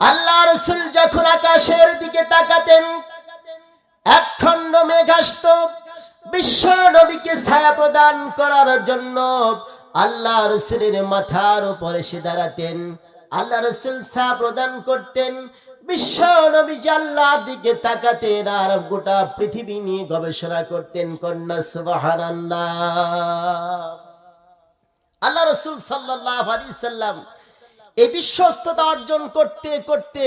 আল্লাহ রসুল যখন আকাশের দিকে তাকাতেন একখণ্ড মেঘ আসত বিশ্ব নবীকে ছায়া প্রদান করার জন্য আল্লাহ রসুলের মাথার উপরে সে দাঁড়াতেন। আল্লাহ রসুল ছায়া প্রদান করতেন, বিশ্ব নবী আল্লাহর দিকে তাকাতেন আর গোটা পৃথিবী নিয়ে গবেষণা করতেন, কন্যা সুবাহান আল্লাহ রসুল সাল্লাহ আলী সাল্লাম এই বিশ্বস্ততা অর্জন করতে করতে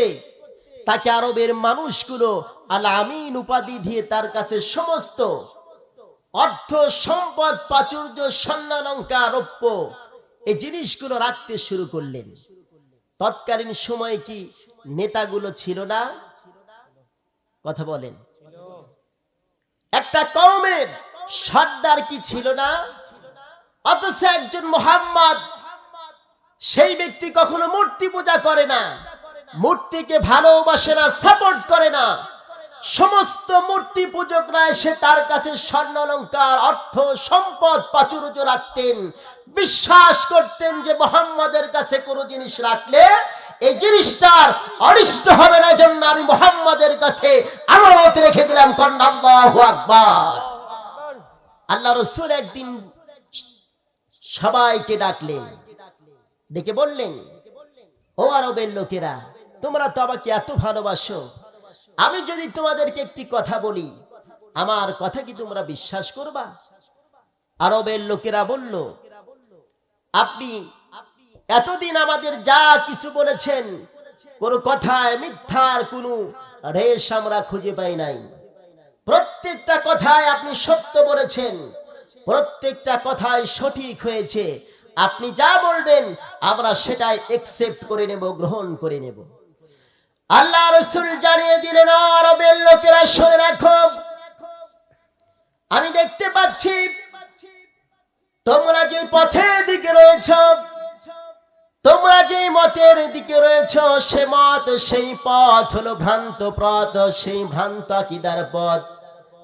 তাকে আরবের মানুষগুলো আল আমিন উপাধি দিয়ে তার কাছে সমস্ত অর্থ, সম্পদ, প্রাচুর্য, স্বর্ণালঙ্কার রৌপ্য এই জিনিসগুলো রাখতে শুরু করলেন। তৎকালীন সময়ে কি নেতাগুলো ছিল না? কথা বলেন। একটা কওমের সর্দার কি ছিল না? অথচ একজন মোহাম্মদ সেই ব্যক্তি কখনো মূর্তি পূজা করে না। মূর্তিকে ভালোবাসে না, সাপোর্ট করে না। সমস্ত মূর্তি পূজকরা এসে তার কাছে স্বর্ণ, অলঙ্কার, অর্থ, সম্পদ, প্রাচুর্য রাখতেন। বিশ্বাস করতেন যে মোহাম্মদের কাছে কোনো জিনিস রাখলে এই জিনিসটার অনিষ্ট হবে না জন্য আমি মোহাম্মদের কাছে আমানত রেখে দিলাম কন্ডাল্লাহু আকবার। আল্লাহ রসুল একদিন সবাইকে ডাকলেন। ডেকে বললেন, ও আরবের লোকেরা, তোমরা তো আমাকে এত ভালোবাসো। আমি যদি তোমাদেরকে একটি কথা বলি, আমার কথা কি তোমরা বিশ্বাস করবা? আরবের লোকেরা বলল, আপনি এতদিন আমাদের যা কিছু বলেছেন, কোন কথায় মিথ্যার কোন রেশ আমরা খুঁজে পাই নাই। প্রত্যেকটা কথায় আপনি সত্য বলেছেন, প্রত্যেকটা কথায় সঠিক হয়েছে। আপনি যা বলবেন, আমরা সেটাই একসেপ্ট করে নেব, গ্রহণ করে নেব। আল্লাহ রসুল জানিয়ে দিলেন আরবের লোকেরা, শুনে রাখো। আমি দেখতে পাচ্ছি, তোমরা যে পথের দিকে রয়েছ, তোমরা যে মতের দিকে রয়েছ, সে মত সেই পথ হলো ভ্রান্ত পথ, সেই ভ্রান্ত আকিদার পথ।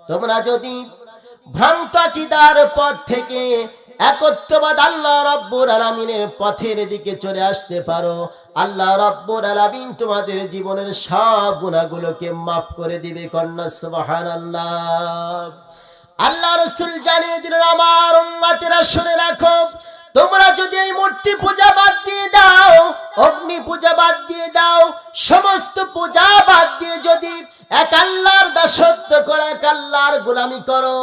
তোমরা যদি ভ্রান্ত আকিদার পথ থেকে একত্ববাদ আল্লাহ রব্বুর আলামিনের পথের দিকে চলে আসতে পারো। আল্লাহ রব্বুর আলামিন তোমাদের জীবনের সব গুণাগুলোকে মাফ করে দিবে, কন্যা সুবহানাল্লাহ। আল্লাহ রসুল জানিয়ে দিলেন, আমার উম্মাতেরা শুনে রাখো তোমরা যদি এই মূর্তি পূজা বাদ দিয়ে দাও, অগ্নি পূজা বাদ দিয়ে দাও, সমস্ত পূজা বাদ দিয়ে যদি এক আল্লাহর দাসত্ব করে, এক আল্লাহর গোলামি করো,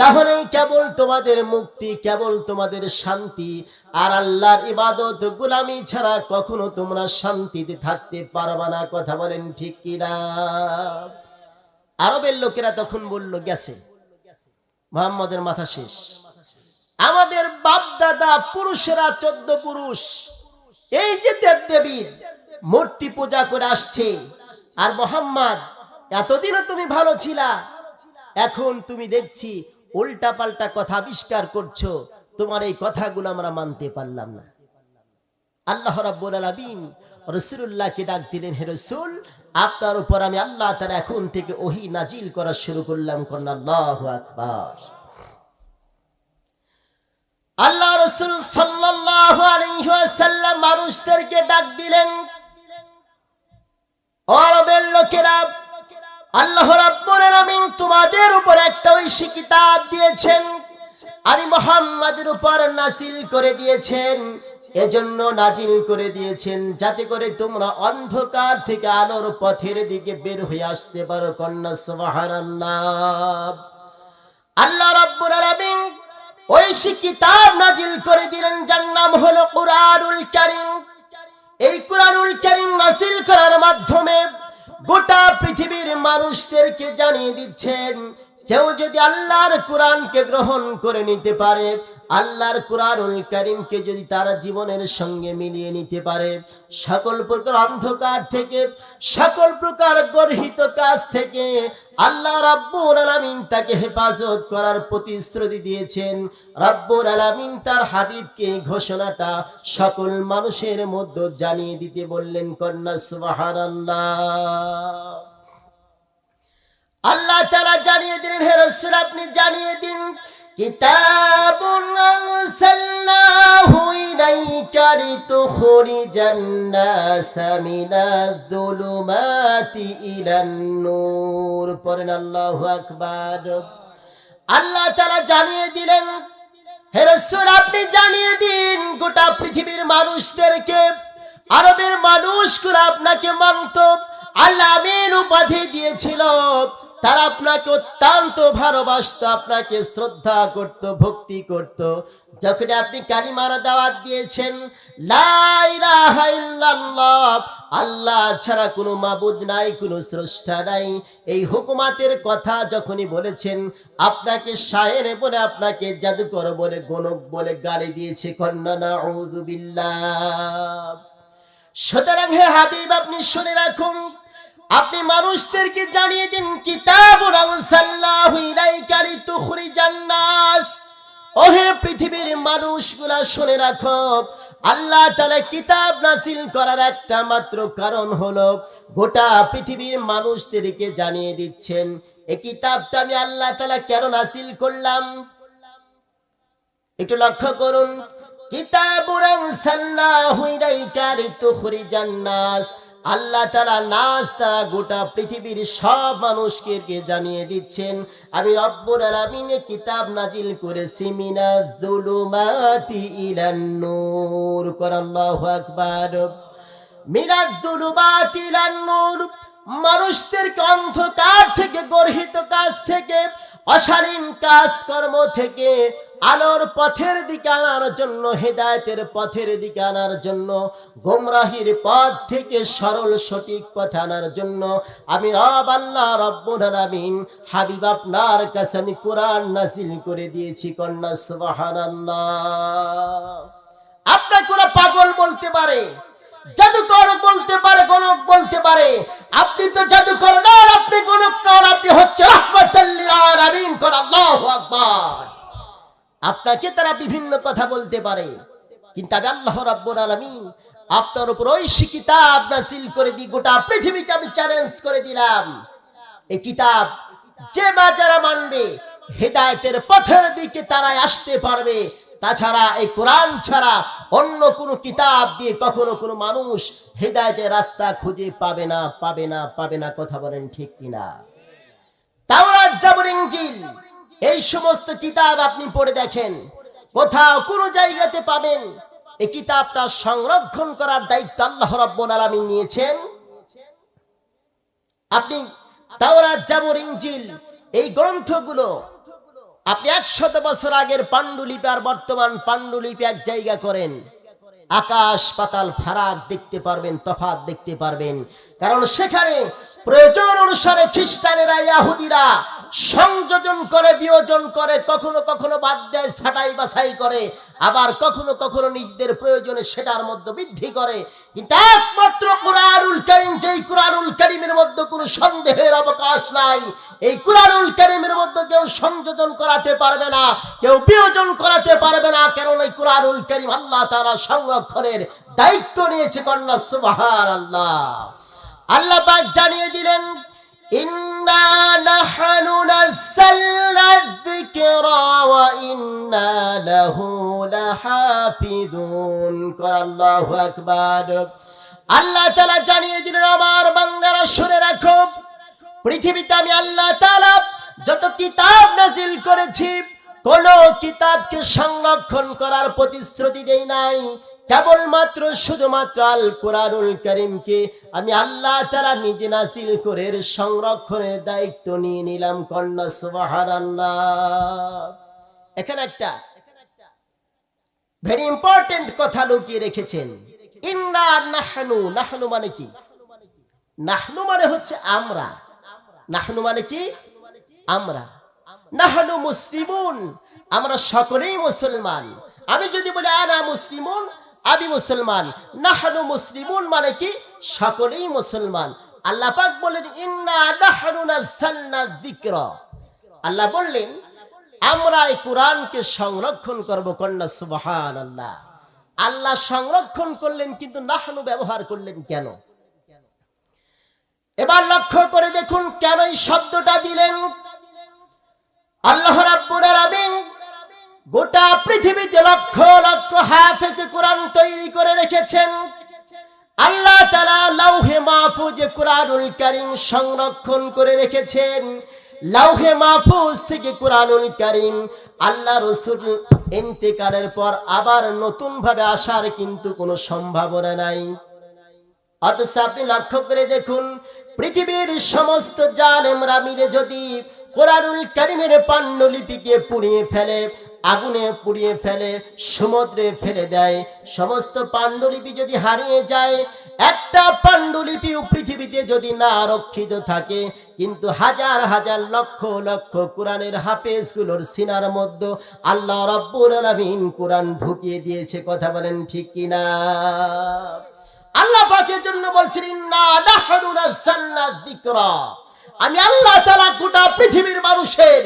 তাহলেই কেবল তোমাদের মুক্তি, কেবল তোমাদের শান্তি। আর আল্লাহর ইবাদত, গোলামি ছাড়া কখনো তোমরা শান্তিতে থাকতে পারবা না, কথা বলেন ঠিক কিনা? আরবের লোকেরা তখন বলল, গেছে। মোহাম্মদের মাথা শেষ। আমাদের বাপ দাদা পুরুষেরা চোদ্দ পুরুষ। এই যে দেব দেবীর মূর্তি পূজা করে আসছে। আর মোহাম্মদ, এতদিনও তুমি ভালো ছিলা। এখন তুমি দেখছি উল্টা পাল্টা কথা আবিষ্কার করছ। তোমার এই কথাগুলো আমরা মানতে পারলাম না। আল্লাহ রাব্বুল আলামিন রসুল্লাহকে ডাক দিলেন, হে রসুল, আপনার উপর আমি আল্লাহ তার এখন থেকে ওহি নাজিল করা শুরু করলাম। কন্যা, আল্লাহ আকবার। আল্লাহ রসুল ওয়াসাল্লাম মানুষদেরকে ডাক দিলেন। লোকেরা, আল্লাহ তোমাদের উপর একটা ঐশী কিতাব দিয়েছেন। আমি মোহাম্মদের উপর নাসিল করে দিয়েছেন, এজন্য নাজিল করে দিয়েছেন, যাতে করে তোমরা অন্ধকার থেকে আলোর পথের দিকে বের হয়ে আসতে পারো, কন্যা সুবহানাল্লাহ। আল্লাহ আলামিন ঐশী কিতাব নাজিল করে দিলেন যার নাম হলো কুরআনুল কারীম। এই কুরআনুল কারীম নাজিল করার মাধ্যমে গোটা পৃথিবীর মানুষদেরকে জানিয়ে দিচ্ছেন কেউ যদি আল্লাহর কোরআনকে গ্রহণ করে নিতে পারে, আল্লাহর কোরআনুল করিমকে যদি তারা জীবনের সঙ্গে মিলিয়ে নিতে পারে, সকল প্রকার অন্ধকার থেকে, সকল প্রকার গর্হিত কাজ থেকে আল্লাহ রাব্বুল আলামিন তাকে হেফাজত করার প্রতিশ্রুতি দিয়েছেন। রাব্বুল আলামিন তার হাবিবকে ঘোষণাটা সকল মানুষের মধ্যে জানিয়ে দিতে বললেন, কন্যা সুবহানাল্লাহ। আল্লাহ তারা জানিয়ে দিলেন, হে রসুল, আপনি জানিয়ে দিন আল্লাহ তাআলা জানিয়ে দিলেন হেরস্বর আপনি জানিয়ে দিন, গোটা পৃথিবীর মানুষদেরকে, আরবের মানুষগুলো আপনাকে মানত, আল্লাহ আমিন উপাধি দিয়েছিল। তারা আপনাকে অত্যন্ত ভালোবাসত, আপনাকে শ্রদ্ধা করত, ভক্তি করত। যখন আপনি কালিমার দাওয়াত দিয়েছেন আল্লাহ ছাড়া কোনো মাবুদ নাই, কোনো স্রষ্টা নাই। এই হুকুমাতের কথা যখনই বলেছেন, আপনাকে শায়ের বলে, আপনাকে জাদুকর বলে গণক বলে গালি দিয়েছে কন্যা সুতরাং হে হাবিব, আপনি শুনে রাখুন আপনি মানুষদেরকে জানিয়ে দিন কিতাব ওহে পৃথিবীর মানুষগুলা, শুনে রাখো, আল্লাহ তালা কিতাব নাসিল করার একটা মাত্র কারণ হলো, গোটা পৃথিবীর মানুষদেরকে জানিয়ে দিচ্ছেন এই কিতাবটা আমি আল্লাহ তালা কেন নাসিল করলাম? একটু লক্ষ্য করুন কিতাবুর আনসালনাহু ইলাইকা লিতুখরিজান নাস আল্লাহ তাআলা নাস তারা গোটা পৃথিবীর সব মানুষকে জানিয়ে দিচ্ছেন, আমি রব্বুল আলামিন কিতাব নাজিল করেছি মিনাজ যুলুমাতি ইলান নূর। কর আকবার। মিনাজ যুলুমাতি ইলান নূর, মানুষদেরকে অন্ধকার থেকে, গর্হিত কাজ থেকে, অশালীন কাজকর্ম থেকে আলোর পথের দিকে আনার জন্য, হেদায়েতের পথের দিকে আনার জন্য, গোমরাহির পথ থেকে সরল সঠিক পথ আনার জন্য, আমি রব আল্লাহ রব্বুল হাবিব আপনার কাছে আমি কোরআন নাজিল করে দিয়েছি, কন্যা সুবহানাল্লাহ। আপনাকে ওরা পাগল বলতে পারে, জাদুকর বলতে পারে গণক বলতে পারে, আপনি তো জাদুকর নন, আপনি গণক নন, আপনি হচ্ছে রহমাতুল্লিল আলামিন, কোন আল্লাহু আকবার। আপনাকে তারা বিভিন্ন কথা বলতে পারে। কিন্তু আমি আল্লাহ রাব্বুল আলামিন আপনার উপর ঐশী কিতাব নাসিল করে দি গোটা পৃথিবীকে আমি চ্যালেঞ্জ করে দিলাম। এই কিতাব যে মা যারা মানবে, হেদায়েতের পথের দিকে তারাই আসতে পারবে। তাছাড়া এই কোরআন ছাড়া অন্য কোনো কিতাব দিয়ে কখনো কোনো মানুষ হেদায়েতের রাস্তা খুঁজে পাবে না পাবে না পাবে না, কথা বলেন ঠিক কিনা? তাওরাত জাবর ইনজিল এই সমস্ত কিতাব আপনি পড়ে দেখেন। কোথাও কোন জায়গাতে পাবেন। এই কিতাবটা সংরক্ষণ করার দায়িত্ব আল্লাহ রাব্বুল আলামিন নিয়েছেন। আপনি তাওরাত জাবর ইনজিল, এই গ্রন্থগুলো আপনি একশত বছর আগের পাণ্ডুলিপি আর বর্তমান পাণ্ডুলিপি এক জায়গা করেন। আকাশ পাতাল ফারাক দেখতে পারবেন, তফাত দেখতে পারবেন। কারণ সেখানে প্রয়োজন অনুসারে খ্রিস্টানেরা, ইয়াহুদিরা সংযোজন করে, বিয়োজন করে, কখনো কখনো বাদ দেয়, ছাটাই বাছাই করে, আবার কখনো কখনো নিজেদের প্রয়োজনে সেটার মধ্যে বৃদ্ধি করে। কিন্তু একমাত্র কুরআনুল কারীম, যেই কুরআনুল কারীমের মধ্যে কোনো সন্দেহের অবকাশ নাই, এই কুরআনুল কারীমের মধ্যে কেউ সংযোজন করাতে পারবে না, কেউ বিয়োজন করাতে পারবে না কারণ এই কুরআনুল কারীম আল্লাহ তাআলা সংরক্ষণের দায়িত্ব নিয়েছে কন্যা, সুবহানাল্লাহ। আল্লাহ পাক জানিয়ে দিলেন আল্লাহু আল্লাহ তাআলা জানিয়ে দিলেন, আমার বান্দারা শুনে রাখো, পৃথিবীতে আমি আল্লাহ তাআলা যত কিতাব নাজিল করেছি, কোন কিতাবকে সংরক্ষণ করার প্রতিশ্রুতি দেই নাই। কেবলমাত্র শুধুমাত্র আল কোরআনুল করিমকে আমি আল্লাহ তারা নিজে নাসিল করে সংরক্ষণের দায়িত্ব নিয়ে নিলাম, কন্যা, সুবহানাল্লাহ। এখানে একটা ভেরি ইম্পর্টেন্ট কথা লুকিয়ে রেখেছেন। ইন্না নাহনু নাহনু মানে কি? নাহনু মানে হচ্ছে আমরা। নাহনু মানে কি? আমরা। নাহনু মুসলিমুন, আমরা সকলেই মুসলমান। আমি যদি বলি আনা মুসলিমুন আমি মুসলমান, নাহনু মুসলিমুন মানে কি? সকলেই মুসলমান। আল্লাহ পাক বলেন, ইন্না নাহনু নাযালনা যিকরা। আল্লাহ বললেন, আমরা এই কোরআনকে সংরক্ষণ করব কন্যা, সুবহানাল্লাহ। আল্লাহ সংরক্ষণ করলেন, কিন্তু নাহানু ব্যবহার করলেন কেন? এবার লক্ষ্য করে দেখুন, কেন এই শব্দটা দিলেন? আল্লাহ রাব্বুল আলামিন গোটা পৃথিবীতে লক্ষ লক্ষ হাফেজ কোরআন তৈরি করে রেখেছেন। আল্লাহ তারা লাউহে মাহফুজে কোরআনুল কারিম সংরক্ষণ করে রেখেছেন। লাউহে মাহফুজ থেকে কোরআনুল কারিম আল্লাহ রসুল ইন্তেকারের পর আবার নতুন ভাবে আসার কিন্তু কোনো সম্ভাবনা নাই। অথচ আপনি লক্ষ্য করে দেখুন, পৃথিবীর সমস্ত জালেমরা মিলে যদি কোরআনুল কারিমের পাণ্ডুলিপিকে পুড়িয়ে ফেলে আগুনে পুড়িয়ে ফেলে, সমুদ্রে ফেলে দেয়। সমস্ত পাণ্ডুলিপি যদি হারিয়ে যায়, একটা পাণ্ডুলিপিও পৃথিবীতে যদি না রক্ষিত থাকে, কিন্তু হাজার হাজার লক্ষ লক্ষ কোরআনের হাফেজগুলোর সিনার মধ্যে আল্লাহ রব্বুর আলামিন কোরআন ঢুকিয়ে দিয়েছে। কথা বলেন ঠিক কিনা আল্লাহ পাকের জন্য বলছিলেন যিকরা। আমি আল্লাহ তাআলা গোটা পৃথিবীর মানুষের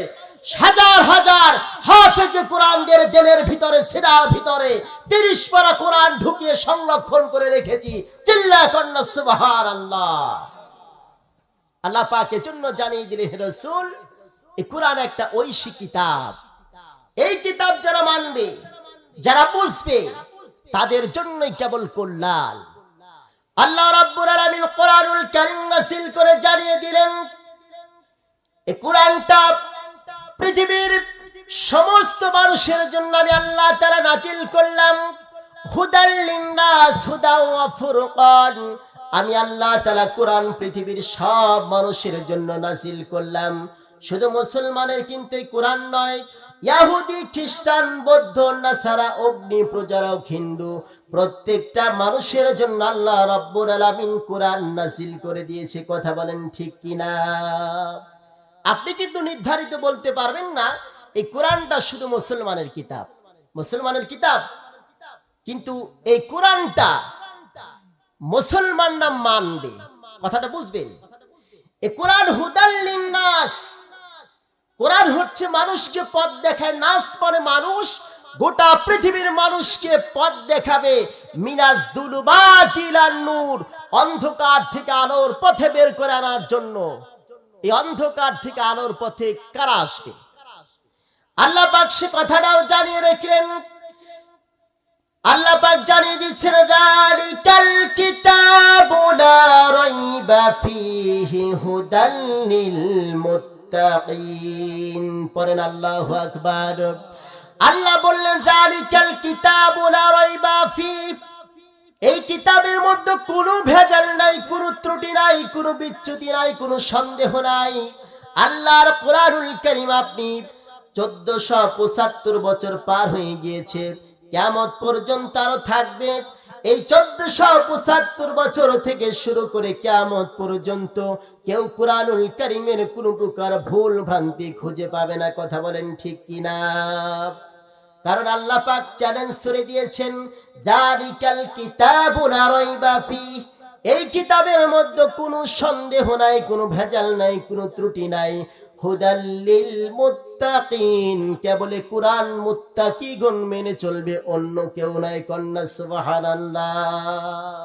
হাজার হাজার হাফেজ কোরআনদের দিলের ভিতরে, সিনার ভিতরে তিরিশ পারা কোরআন ঢুকিয়ে সংরক্ষণ করে রেখেছি। চিল্লা কন্যা, সুবহানাল্লাহ। আল্লাহ আল্লাহ পাকের জন্য জানিয়ে দিলেন, হে রাসূল, এই কোরআন একটা ঐশী কিতাব। এই কিতাব যারা মানবে, যারা বুঝবে, তাদের জন্যই কেবল কল্যাণ। আল্লাহ রাব্বুল আলামিন কোরআনুল কারীম নাসিল করে জানিয়ে দিলেন, এই কোরআনটা পৃথিবীর সমস্ত মানুষের জন্য আমি আল্লাহ তাআলা নাজিল করলাম আমি আল্লাহ তালা কোরআন পৃথিবীর সব মানুষের জন্য নাজিল করলাম। শুধু মুসলমানের কিন্তু কোরআন নয়, ইয়াহুদি, খ্রিস্টান, বৌদ্ধ, নাসারা, অগ্নি প্রজারক হিন্দু, প্রত্যেকটা মানুষের জন্য আল্লাহ রব্বুর আলামিন কোরআন নাসিল করে দিয়েছে। কথা বলেন ঠিক কিনা? আপনি কিন্তু নির্ধারিত বলতে পারবেন না, এই কোরআনটা শুধু মুসলমানের কিতাব। মুসলমানের কিতাব? কিন্তু এই কোরআনটা মুসলমান না মানবে? কথাটা বুঝবেন? এই কোরআন কোরআন হচ্ছে মানুষকে পথ দেখায়, নাস মানে মানুষ, গোটা পৃথিবীর মানুষকে পথ দেখাবে। মিনাজ জুলুমাতিলান নূর অন্ধকার থেকে আলোর পথে বের করে আনার জন্য। এই অন্ধকার থেকে আলোর পথে কারা আসবে? আল্লাহ পাক সে কথাটাও জানিয়ে রেখলেন আল্লাহ পাক জানিয়ে দিচ্ছেন যালিকাল কিতাবু লা রাইবা ফীহি হুদাল লিল মুত্তাকিন। পড়েন আল্লাহু আকবার। আল্লাহ বললেন, যালিকাল কিতাবু লা রাইবা ফীহি এই কিতাবের মধ্যে কোনো ভেজাল নাই, কোনো ত্রুটি নাই, কোনো বিচ্যুতি নাই, কোনো সন্দেহ নাই। আল্লাহর কোরআনুল করিম আপনি চোদ্দশো পঁচাত্তর বছর পার হয়ে গিয়েছে কেমত পর্যন্ত আরও থাকবে। এই চোদ্দশো পঁচাত্তর বছর থেকে শুরু করে কেমন পর্যন্ত কেউ কোরআনুল করিমের কোনো প্রকার ভুল ভ্রান্তি খুঁজে পাবে না, কথা বলেন ঠিক কিনা? কারণ আল্লাহ পাক চ্যালেঞ্জ করে দিয়েছেন দারিকাল কিতাবুল রাইবা ফি এই কিতাবের মধ্যে কোনো সন্দেহ নাই, কোনো ভেজাল নাই, কোনো ত্রুটি নাই। হুদাল্লিল মুত্তাকিন, কেবল কোরআন মুত্তাকিগণ মেনে চলবে, অন্য কেউ নাই, কন্যা সুবহানাল্লাহ।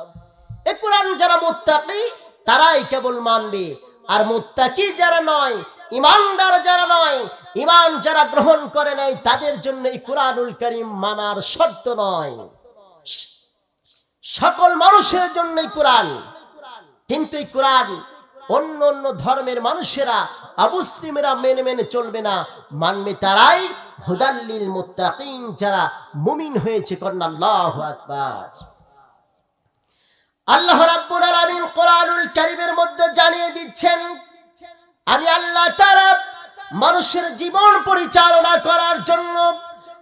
এই কোরআন যারা মুত্তাকি, তারাই কেবল মানবে, আর মুত্তাকি যারা নয়, ইমানদার যারা নয় ইমান যারা গ্রহণ করে নাই, তাদের জন্য এই কোরআনুল করিম মানার শর্ত নয়। সকল মানুষের জন্য কোরআন। কিন্তু এই কোরআন অন্য অন্য ধর্মের মানুষেরা অমুসলিমেরা মেনে মেনে চলবে না। মানবে তারাই হুদাল্লিল মুত্তাকিন, যারা মুমিন হয়েছে কন্যা আকবার। আল্লাহ রাব্বুল আলামিন কোরআনুল কারীমের মধ্যে জানিয়ে দিচ্ছেন, আমি আল্লাহ তাআলা মানুষের জীবন পরিচালনা করার জন্য,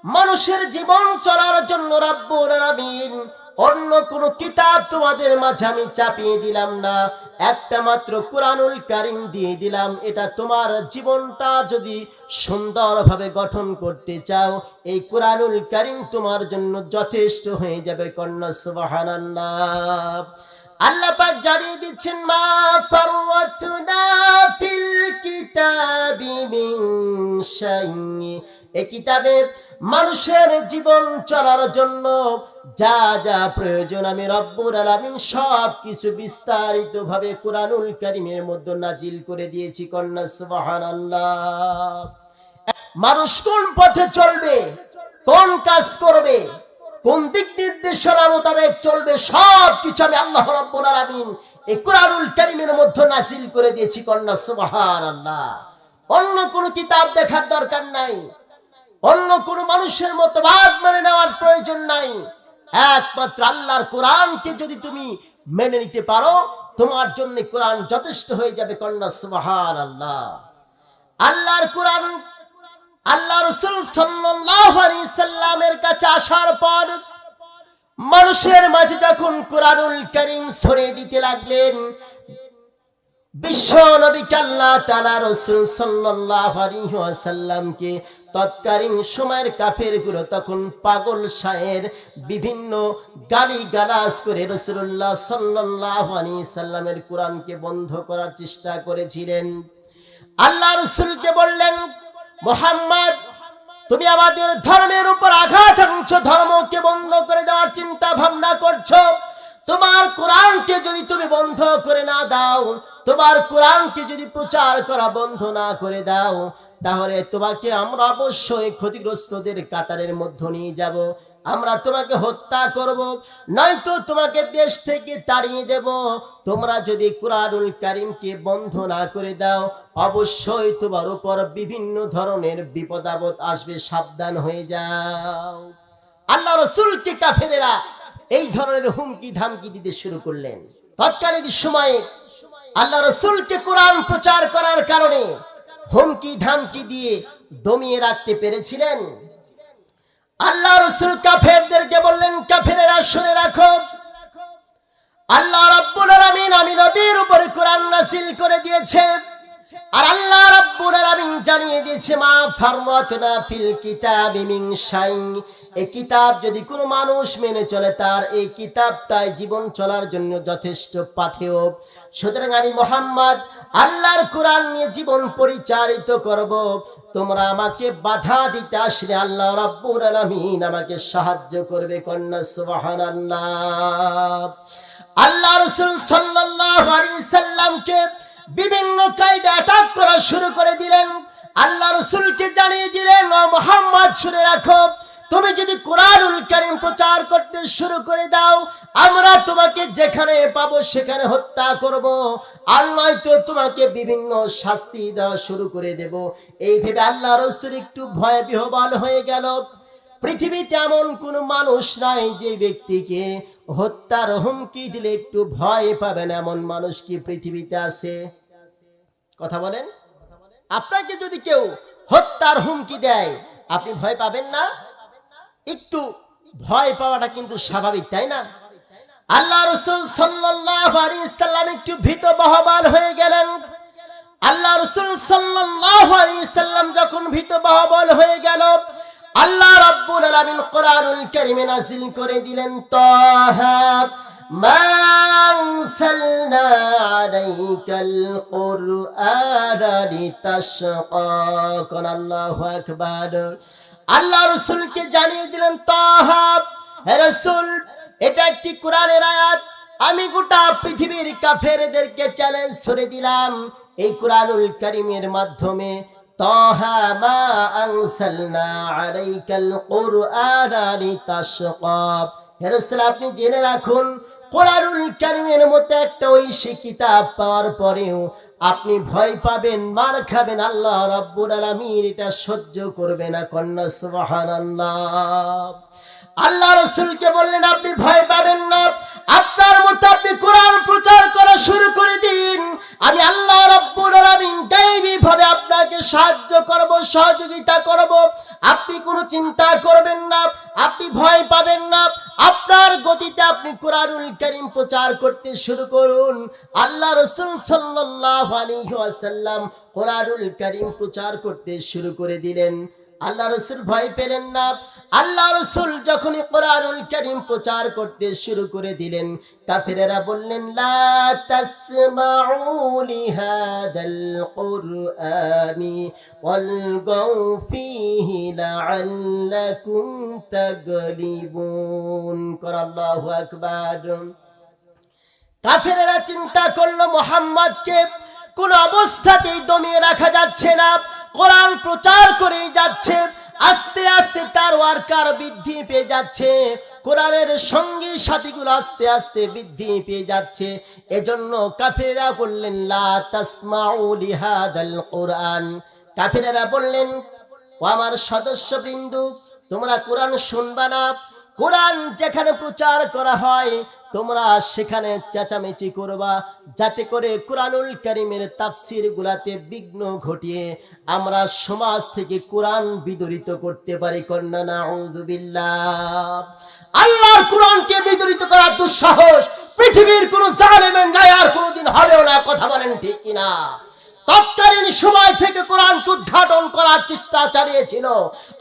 মানুষের জীবন চলার জন্য রাব্বুল আলামিন অন্য কোন কিতাব তোমাদের মাঝে আমি চাপিয়ে দিলাম না। একটা মাত্র কোরআনুল কারিম দিয়ে দিলাম। এটা তোমার জীবনটা যদি সুন্দরভাবে গঠন করতে চাও, এই কোরআনুল কারিম তোমার জন্য যথেষ্ট হয়ে যাবে কন্যা, সুবহানাল্লাহ। আল্লাহ পাক জানিয়ে দিচ্ছেন, মা ফাররাতনা ফিল কিতাবি মিন কিতাবে মানুষের জীবন চলার জন্য যা যা প্রয়োজন, আমি রব্বুর আলামিন সব কিছু বিস্তারিত ভাবে কোরআনুল কারিমের মধ্যে নাজিল করে দিয়েছি, কন্যা সুবহানাল্লাহ। মানুষ কোন পথে চলবে, কোন কাজ করবে কোন দিক নির্দেশনা মোতাবেক চলবে সব কিছু আমি আল্লাহ রাব্বুল আলামিন এই কোরআনুল কারীমের মধ্যে নাসিল করে দিয়েছি কন্যা, সুবহানাল্লাহ। অন্য কোন কিতাব দেখার দরকার নাই। অন্য কোন মানুষের মতবাদ মেনে নেওয়ার প্রয়োজন নাই। একমাত্র আল্লাহর কোরআনকে যদি তুমি মেনে নিতে পারো, তোমার জন্য কোরআন যথেষ্ট হয়ে যাবে কন্যা সুবহান আল্লাহ আল্লাহর কোরআন আল্লাহ রসুল সাল্লামের কাছে আসার পর মানুষের মাঝে যখন কোরআনুল করিম ছড়িয়ে দিতে লাগলেন, বিশ্ব তৎকালীন সময়ের কাফেরগুলো তখন পাগল বিভিন্ন গালি করে কোরআনকে বন্ধ করার চেষ্টা করেছিলেন। আল্লাহ রসুলকে বললেন মোহাম্মদ, তুমি আমাদের ধর্মের উপর আঘাত আনছো, ধর্মকে বন্ধ করে দেওয়ার চিন্তা ভাবনা করছ। তোমার কোরআনকে যদি তুমি বন্ধ করে না দাও, তোমার কোরআনকে যদি প্রচার করা বন্ধ না করে দাও, তাহলে তোমাকে আমরা অবশ্যই ক্ষতিগ্রস্তদের কাতারের মধ্যে নিয়ে যাব। আমরা তোমাকে হত্যা করব, নয়তো তোমাকে দেশ থেকে তাড়িয়ে দেব। তোমরা যদি কোরআনুল কারিমকে বন্ধ না করে দাও, অবশ্যই তোমার উপর বিভিন্ন ধরনের বিপদ আপদ আসবে, সাবধান হয়ে যাও। আল্লাহ রসুলকে কাফেরেরা এই ধরনের হুমকি ধামকি দিতে শুরু করলেন। তৎকালীন সময়ে আল্লাহ রসুলকে কোরআন প্রচার করার কারণে হুমকি ধামকি দিয়ে দমিয়ে রাখতে পেরেছিলেন। আল্লাহ রসুল কাফেরদেরকে বললেন, কাফেরেরা শুনে রাখো। আল্লাহ রাব্বুল আলামিন, আমি নবীর উপরে কোরআন নাসিল করে দিয়েছে। আর আল্লাহ রাব্বুল আলামিন জানিয়ে দিয়েছে, মা ফাররাতনা ফিল কিতাবি মিন শাই। এই কিতাব যদি কোনো মানুষ মেনে চলে, তার এই কিতাবটাই জীবন চলার জন্য যথেষ্ট পাথেয়। সুতরাং আমি মোহাম্মদ আল্লাহর কোরআন নিয়ে জীবন পরিচালিত করব। তোমরা আমাকে বাধা দিতে আসলে আল্লাহ রাব্বুল আলামিন আমাকে সাহায্য করবে, কন্যা, সুবহানাল্লাহ। আল্লাহ রাসূল সাল্লাল্লাহু আলাইহি সাল্লামকে বিভিন্ন কায়দা অ্যাটাক করা শুরু করে দিলেন। আল্লাহ রসুলকে জানিয়ে দিলেন, ও মোহাম্মদ, শুনে রাখো তুমি যদি কোরআনুল কারিম প্রচার করতে শুরু করে দাও, আমরা তোমাকে যেখানে পাবো সেখানে হত্যা করব। আর নয়তো তোমাকে বিভিন্ন শাস্তি দেওয়া শুরু করে দেব। এই ভেবে আল্লাহ রসুল একটু ভয় বিহবাল হয়ে গেল। পৃথিবীতে এমন কোন মানুষ নাই যে ব্যক্তিকে হত্যার হুমকি দিলে একটু ভয় পাবেন। এমন মানুষ কি পৃথিবীতে আছে? কথা বলেন। আপনাকে যদি কেউ হত্যার হুমকি দেয়, আপনি ভয় পাবেন না? একটু ভয় পাওয়াটা কিন্তু স্বাভাবিক, তাই না? আল্লাহ রসুল সাল্লাম একটু ভীত বহবাল হয়ে গেলেন। আল্লাহ রসুল সাল্লাম যখন ভীত বহবল হয়ে গেল, আল্লাহ রব্বুল আলামিন কোরআনুল কারীমে নাযিল করে দিলেন, তাহা আকবার। আল্লাহ রাসূলকে জানিয়ে দিলেন, তাহা, হে রাসূল, এটা কোরআনের আয়াত। আমি গোটা পৃথিবীর কাফেরদেরকে চ্যালেঞ্জ করে দিলাম এই কোরআনুল করিমের মাধ্যমে। আপনি জেনে রাখুন কোরআনুল কারীমের মতো একটা ঐশী কিতাব পাওয়ার পরেও আপনি ভয় পাবেন, মার খাবেন, আল্লাহ রাব্বুল আলামিন এটা সহ্য করবে না, কন্যা সুবহানাল্লাহ। আল্লাহ রসুলকে বললেন, আপনি ভয় পাবেন না, আপনার মতো আপনি কোরআন প্রচার করা শুরু করে দিন। আমি আল্লাহ রব্বুল আলামিন গায়বী ভাবে আপনাকে সাহায্য করব, সহযোগিতা করব। আপনি কোনো চিন্তা করবেন না, আপনি ভয় পাবেন না, আপনার গতিতে আপনি কোরআনুল করিম প্রচার করতে শুরু করুন। আল্লাহ রসুল সাল্লাল্লাহু আলাইহি ওয়াসাল্লাম কোরআনুল করিম প্রচার করতে শুরু করে দিলেন। আল্লাহ রসুল ভয় পেলেন না। আল্লাহ রসুল যখনই কোরআনুল কারীম প্রচার করতে শুরু করে দিলেন, কাফেরেরা বললেন, লা কর চিন্তা করল, মোহাম্মদকে কোন অবস্থাতেই দমিয়ে রাখা যাচ্ছে না। কোরআন প্রচার করেই যাচ্ছে, আস্তে আস্তে তার ওয়ার্কার বৃদ্ধি পেয়ে যাচ্ছে, কোরআনের সঙ্গী সাথীগুলো আস্তে আস্তে বৃদ্ধি পেয়ে যাচ্ছে। এজন্য কাফেরা বললেন, লা তাসমাউ লিহাদাল কোরআন। কাফেরা বললেন, ও আমার সদস্যবৃন্দ, তোমরা কোরআন শুনবা না। কোরআন যেখানে প্রচার করা হয় তোমরা সেখানে চেঁচামেচি করবা, যাতে করে কোরআনুল করিমের তাফসির গুলাতে বিঘ্ন ঘটিয়ে আমরা সমাজ থেকে কোরআন বিদরিত করতে পারি, কন্যা আল্লাহর কোরআনকে বিদরিত করার দুঃসাহস, পৃথিবীর কোন জালেমের গায়ে আর কোনোদিন হবেও না, কথা বলেন ঠিক কিনা? তৎকালীন সময় থেকে কোরআনকে উদ্ঘাটন করার চেষ্টা চালিয়েছিল।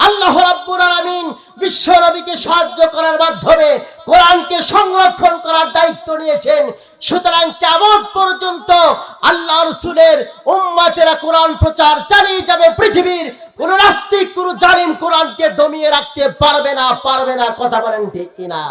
আল্লাহ রাব্বুল আলামিন বিশ্ব নবীকে সাহায্য করার মাধ্যমে কোরআনকে সংরক্ষণ করার দায়িত্ব নিয়েছেন। সুতরাং কেমন পর্যন্ত আল্লাহ রসুলের উম্মাতেরা কোরআন প্রচার চালিয়ে যাবে, পৃথিবীর কোন নাস্তিক, কোন জালিম কোরআনকে দমিয়ে রাখতে পারবে না পারবে না, কথা বলেন ঠিক কিনা?